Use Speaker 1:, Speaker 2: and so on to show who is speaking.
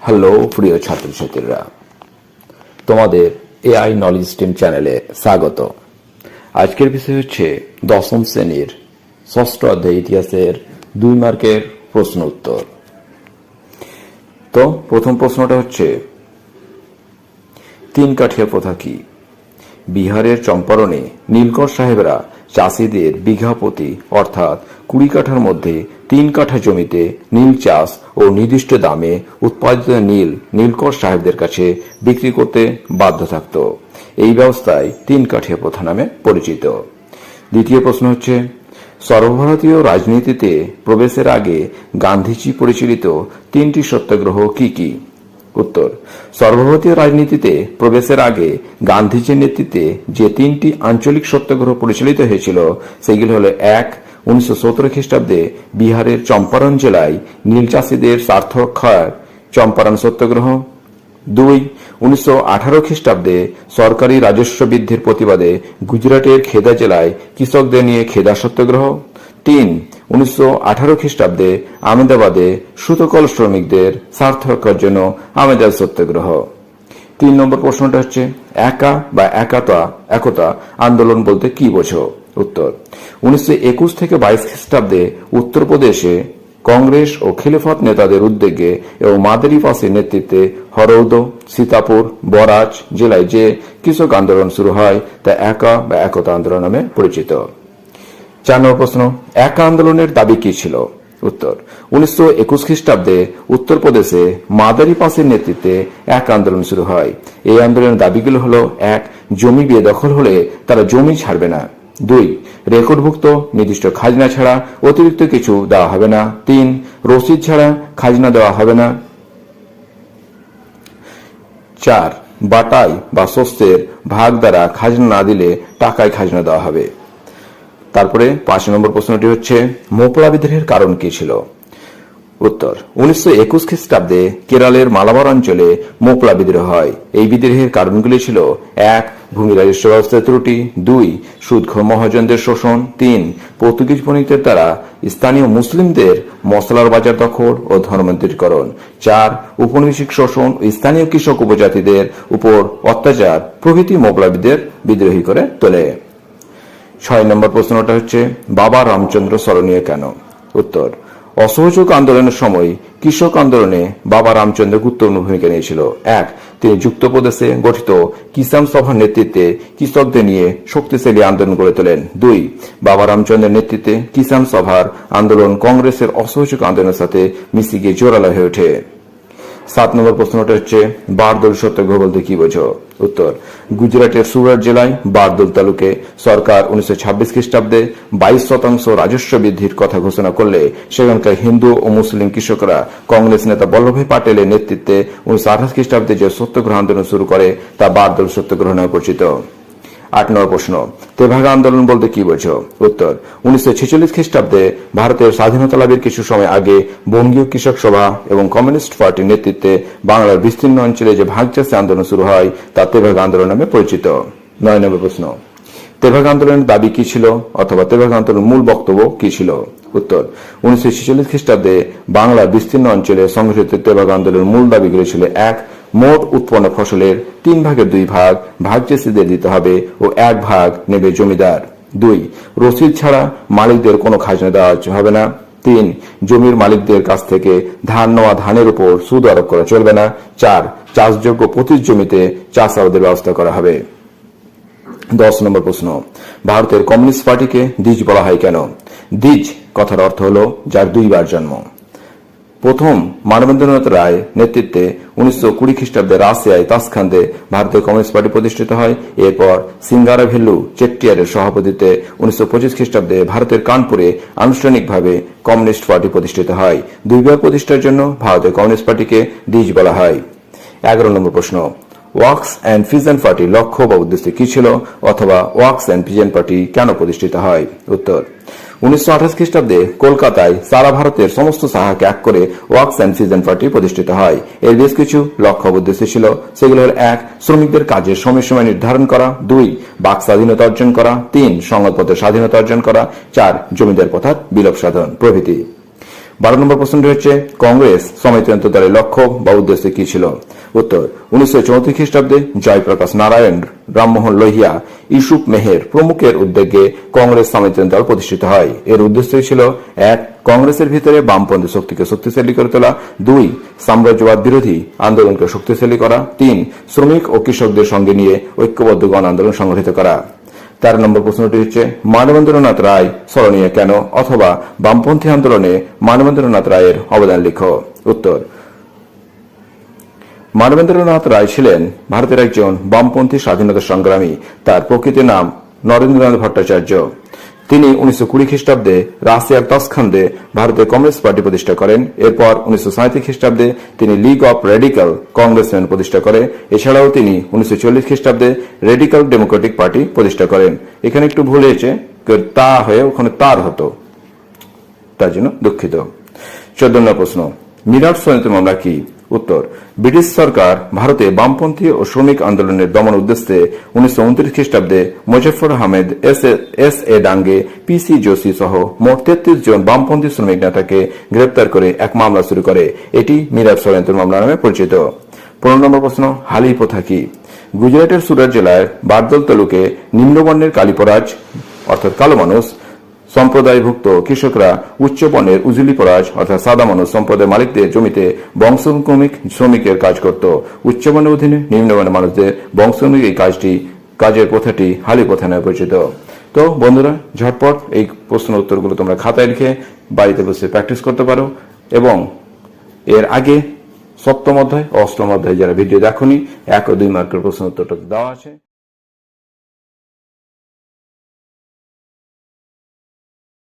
Speaker 1: Hello, প্রিয় ছাত্রছাত্রীরা। তোমাদের এআই নলেজ স্ট্রিম চ্যানেলে স্বাগত। আজকের বিষয় হচ্ছে দশম শ্রেণির ষষ্ঠ অধ্যায় ইতিহাসের দুই মার্কের প্রশ্ন উত্তর। তো, প্রথম প্রশ্নটা হচ্ছে, তিন কাঠিয়া প্রথা কি? বিহারের চম্পারণে নীলকর সাহেবরা চাষিদের বিঘা প্রতি, অর্থাৎ কুড়ি কাঠার মধ্যে তিন কাঠা জমিতে নীল চাষ ও নির্দিষ্ট দামে উৎপাদিত নীল নীলকর সাহেবদের কাছে বিক্রি করতে বাধ্য থাকত। এই ব্যবস্থায় তিন কাঠিয়া প্রথা নামে পরিচিত। দ্বিতীয় প্রশ্ন হচ্ছে, সর্বভারতীয় রাজনীতিতে প্রবেশের আগে গান্ধীজি পরিচালিত তিনটি সত্যাগ্রহ কি কি? উত্তর, সর্বভারতীয় রাজনীতিতে প্রবেশের আগে গান্ধীজির নেতৃত্বে যে তিনটি আঞ্চলিক সত্যাগ্রহ পরিচালিত হয়েছিল, সেগুলি হল এক উনিশশো সতেরো খ্রিস্টাব্দে বিহারের চম্পারণ জেলায় নীল চাষীদের স্বার্থ রক্ষার চম্পারণ সত্যাগ্রহ। দুই, উনিশশো খ্রিস্টাব্দে সরকারি রাজস্ব বৃদ্ধির প্রতিবাদে গুজরাটের খেদা জেলায় কৃষকদের নিয়ে খেদা সত্যাগ্রহ। তিন, উনিশশো খ্রিস্টাব্দে আহমেদাবাদে সুতকল শ্রমিকদের স্বার্থ রক্ষার জন্য আহমেদাবাদ সত্যাগ্রহ। তিন নম্বর প্রশ্নটা হচ্ছে, একা বা একাতা, একতা আন্দোলন বলতে কি বোঝো? উত্তর। উনিশশো একুশ থেকে বাইশ খ্রিস্টাব্দে উত্তরপ্রদেশে কংগ্রেস ও খিলাফত নেতাদের উদ্যোগে এবং মাদারি পাসের নেতৃত্বে হরৌদ, সীতাপুর, বরাজ জেলায় যে কৃষক আন্দোলন শুরু হয়, তা একা বা একতা আন্দোলন নামে পরিচিত। চার নম্বর প্রশ্ন, একা আন্দোলনের দাবি কি ছিল? উত্তর, উনিশশো একুশ খ্রিস্টাব্দে উত্তরপ্রদেশে মাদারি পাসের নেতৃত্বে এক আন্দোলন শুরু হয়। এই আন্দোলনের দাবিগুলো হলো, এক, জমি বেদখল হলে তারা জমি ছাড়বে না। দুই, রেকর্ডভুক্ত নির্দিষ্ট খাজনা ছাড়া অতিরিক্ত কিছু দেওয়া হবে না। তিন, রসিদ ছাড়া খাজনা দেওয়া হবে না। চার বাটাই বা শস্যের ভাগ দ্বারা খাজনা না দিলে টাকায় খাজনা দেওয়া হবে। তারপরে পাঁচ নম্বর প্রশ্নটি হচ্ছে মোপলা বিদ্রোহের কারণ কি ছিল? উত্তর, উনিশশো একুশ খ্রিস্টাব্দে কেরলের মালাবার অঞ্চলে মোপলা বিদ্রোহ হয়। এই বিদ্রোহের কারণগুলি ছিল, এক, ভূমি রাজস্ব ব্যবস্থার ত্রুটি, দুই সুদখোর মহাজনদের শোষণ, তিন, পর্তুগিজ বণিকদের দ্বারা স্থানীয় মুসলিমদের মশলার বাজার দখল ও ধর্মান্তরীকরণ চার উপনিবেশিক শোষণ স্থানীয় কৃষক উপজাতিদের উপর অত্যাচার প্রভৃতি মোপলাবিদের বিদ্রোহী করে তোলে। ছয় নম্বর প্রশ্নটা হচ্ছে, বাবা রামচন্দ্র স্মরণীয় কেন? উত্তর অসহযোগ আন্দোলনের সময় কৃষক আন্দোলনে বাবা রামচন্দ্র গুরুত্বপূর্ণ ভূমিকা নিয়েছিল। এক, তিনি যুক্তপ্রদেশে গঠিত কিষাণ সভার নেতৃত্বে কৃষকদের নিয়ে শক্তিশালী আন্দোলন গড়ে তোলেন। দুই, বাবা রামচন্দ্রের নেতৃত্বে কিষাণ সভার আন্দোলন কংগ্রেসের অসহযোগ আন্দোলনের সাথে মিশিকে জোরালো হয়ে ওঠে। সাত নম্বর প্রশ্নটা হচ্ছে, বারদোল সত্যাগ্রহ বলতে কি বোঝো? উত্তর, গুজরাটের সুরাট জেলায় বারদোল তালুকে সরকার উনিশশো ছাব্বিশ খ্রিস্টাব্দে বাইশ শতাংশ রাজস্ব বৃদ্ধির কথা ঘোষণা করলে সেখানকার হিন্দু ও মুসলিম কৃষকরা কংগ্রেস নেতা বল্লভভাই পাটেলের নেতৃত্বে উনিশশো আঠাশ খ্রিস্টাব্দে যে সত্যগ্রহ আন্দোলন শুরু করে, তা বারদোল সত্যগ্রহ নামে পরিচিত। আট নম্বর প্রশ্ন। তেভাগা আন্দোলন বলতে কি বোঝো? উত্তর, উনিশশো ছেচল্লিশ খ্রিস্টাব্দে ভারতের স্বাধীনতা লাভের কিছু সময় আগে বঙ্গীয় কৃষক সভা এবং কমিউনিস্ট পার্টির নেতৃত্বে বাংলার বিস্তীর্ণ অঞ্চলে যে ভাগ চাষে আন্দোলন শুরু হয়, তা তেভাগা আন্দোলন নামে পরিচিত। নয় নম্বর প্রশ্ন তেভাগ আন্দোলনের দাবি কি ছিল অথবা তেভাগ আন্দোলনের মূল বক্তব্য কি ছিল? উত্তর, উনিশশো ছেচল্লিশ খ্রিস্টাব্দে বাংলার বিস্তীর্ণ অঞ্চলে সংঘটিত তেভাগ আন্দোলনের মূল দাবিগুলি ছিল এক মোট উৎপন্ন ফসলের তিন ভাগের দুই ভাগ ভাগ চাষিদের দিতে হবে ও এক ভাগ নেবে জমিদার। দুই, রসিদ ছাড়া মালিকদের কোনো খাজনা দেওয়া হবে না। তিন, জমির মালিকদের কাছ থেকে ধান নেওয়া ধানের উপর সুদ আরোপ করা চলবে না। চার, চাষযোগ্য প্রতি জমিতে চাষ আবাদের ব্যবস্থা করা হবে। দশ নম্বর প্রশ্ন, ভারতের কমিউনিস্ট পার্টিকে দ্বিজ বলা হয় কেন? দ্বিজ কথার অর্থ হল যার দুইবার জন্ম। প্রথম মানবেন্দ্রনাথ রায় নেতৃত্বে উনিশশো কুড়ি খ্রিস্টাব্দে রাশিয়ায় তাসখান্দে ভারতীয় কমিউনিস্ট পার্টি প্রতিষ্ঠিত হয়। এরপর সিঙ্গারা ভেল্লু চেট্টিয়ারের সভাপতিত্বে উনিশশো পঁচিশ খ্রিস্টাব্দে ভারতের কানপুরে আনুষ্ঠানিকভাবে কমিউনিস্ট পার্টি প্রতিষ্ঠিত হয়। দুইবার প্রতিষ্ঠার জন্য ভারতের কমিউনিস্ট পার্টিকে দ্বিজ বলা হয়। এগারো নম্বর প্রশ্ন। ওয়াক্স অ্যান্ড ফিজন পার্টি লক্ষ্য বা উদ্দেশ্য কি ছিল? অথবা ওয়াক্স অ্যান্ড ফিজন পার্টি কেন প্রতিষ্ঠিত হয়? উত্তর। উনিশশো আঠাশ খ্রিস্টাব্দে কলকাতায় সারা ভারতের সমস্ত সাহাকে এক করে ওয়াক্স অ্যান্ড সিজন পার্টি প্রতিষ্ঠিত হয়। এর বেশ কিছু লক্ষ্য উদ্দেশ্য ছিল। সেগুলো হল এক, শ্রমিকদের কাজের সময়সীমা নির্ধারণ করা। দুই, বাক স্বাধীনতা অর্জন করা। তিন, সংবাদপত্রের স্বাধীনতা অর্জন করা। চার, জমিদার প্রথার বিলোপ সাধন প্রভৃতি। বারো নম্বর প্রশ্নটি হচ্ছে, কংগ্রেস সমিতিয়ন্ত দলের লক্ষ্য বা উদ্দেশ্য কি ছিল? উত্তর, উনিশশো চৌত্রিশ খ্রিস্টাব্দে জয়প্রকাশ নারায়ণ, রামমোহন লোহিয়া ইসুফ মেহের প্রমুখের উদ্যোগে কংগ্রেস সমিতিয়ন্ত দল প্রতিষ্ঠিত হয়। এর উদ্দেশ্য ছিল, এক, কংগ্রেসের ভিতরে বামপন্থী শক্তিকে শক্তিশালী করে তোলা। দুই, সাম্রাজ্যবাদ বিরোধী আন্দোলনকে শক্তিশালী করা। তিন, শ্রমিক ও কৃষকদের সঙ্গে নিয়ে ঐক্যবদ্ধ গণ আন্দোলন সংগঠিত করা। তেরো নম্বর প্রশ্নটি হচ্ছে, মানবেন্দ্রনাথ রায় স্মরণীয় কেন? অথবা বামপন্থী আন্দোলনে মানবেন্দ্রনাথ রায়ের অবদান লিখ। উত্তর, মানবেন্দ্রনাথ রায় ছিলেন ভারতের একজন বামপন্থী স্বাধীনতা সংগ্রামী। তার প্রকৃত নাম নরেন্দ্রনাথ ভট্টাচার্য। তিনি উনিশশো কুড়ি খ্রিস্টাব্দে রাশিয়ার তসখান্দে ভারতের কমিউনিস্ট পার্টি প্রতিষ্ঠা করেন। এরপর উনিশশো সাঁত্রিশ খ্রিস্টাব্দে তিনি লিগ অফ রেডিক্যাল কংগ্রেসম্যান প্রতিষ্ঠা করে এছাড়াও তিনি উনিশশো চল্লিশ খ্রিস্টাব্দে রেডিক্যাল ডেমোক্রেটিক পার্টি প্রতিষ্ঠা করেন। এখানে একটু ভুল হয়েছে তা হয়ে ওখানে তার হতো। তার জন্য দুঃখিত। চোদ্দ নম্বর প্রশ্ন মিরাট সমিতি মামলা কি? উত্তর। ব্রিটিশ সরকার ভারতে বামপন্থী ও শ্রমিক আন্দোলনের দমন উদ্দেশ্যে উনিশশো উনত্রিশ খ্রিস্টাব্দে Muzaffar Ahmed, S A- Dange, P C Joshi সহ মোট তেত্রিশ জন বামপন্থী শ্রমিক নেতাকে গ্রেপ্তার করে এক মামলা শুরু করে। এটি মিরাট ষড়যন্ত্র মামলা নামে পরিচিত। পনেরো নম্বর প্রশ্ন হালি প্রথা কি গুজরাটের সুরাট জেলার বারদল তালুকে নিম্নবর্ণের কালীপরাজ অর্থাৎ কালো মানুষ সম্প্রদায়ভুক্ত কৃষকরা উচ্চ বর্ণের উজুলি পরাজ অর্থাৎ সাদা মানুষ সম্প্রদায় মালিকদের জমিতে বংশক্রমিক শ্রমিকের কাজ করত। উচ্চ বর্ণের অধীনে নিম্নমানের মানুষদের বংশক্রমিক এই কাজটি কাজের প্রথাটি হালি প্রথা নামে পরিচিত। তো বন্ধুরা, ঝটপট এই প্রশ্ন উত্তরগুলো তোমরা খাতায় লিখে বাড়িতে বসে প্র্যাকটিস করতে পারো এবং এর আগে সপ্তম অধ্যায়, অষ্টম অধ্যায় যারা ভিডিও দেখনি, এক ও দুই মার্কের প্রশ্ন উত্তরটা দেওয়া আছে।